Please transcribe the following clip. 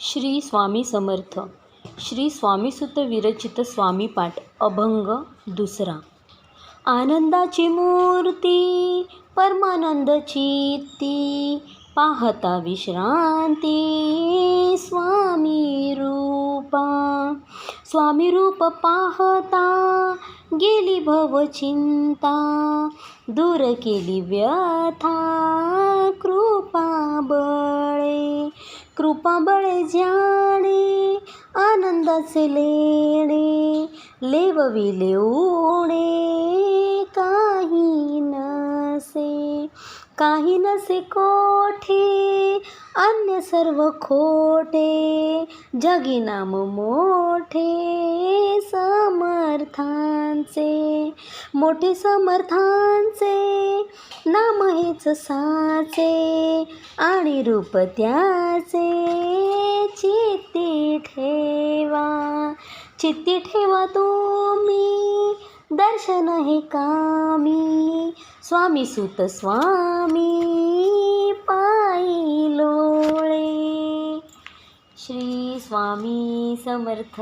श्री स्वामी समर्थ. श्री स्वामीसुत विरचित स्वामीपाठ अभंग दुसरा. आनंदाची मूर्ती परमानंद चित्ती पाहता विश्रांती स्वामी रूपा. स्वामी रूप पाहता गेली भवचिंता दूर केली व्यथा कृपाबळे कृपा बळे आनंदाचे लेणे लेवविले ओणे काही नसे काही नसे कोठे अन्य सर्व खोटे जगी नाम मोठे समर्थांचे मोठे समर्थांचे नाम हेच साचे आणि रूप त्याचे. चित्ती ठेवा चित्ती ठेवा तुम्ही दर्शन हे कामी. स्वामी सुत स्वामी पायी लोळे. श्री स्वामी समर्थ.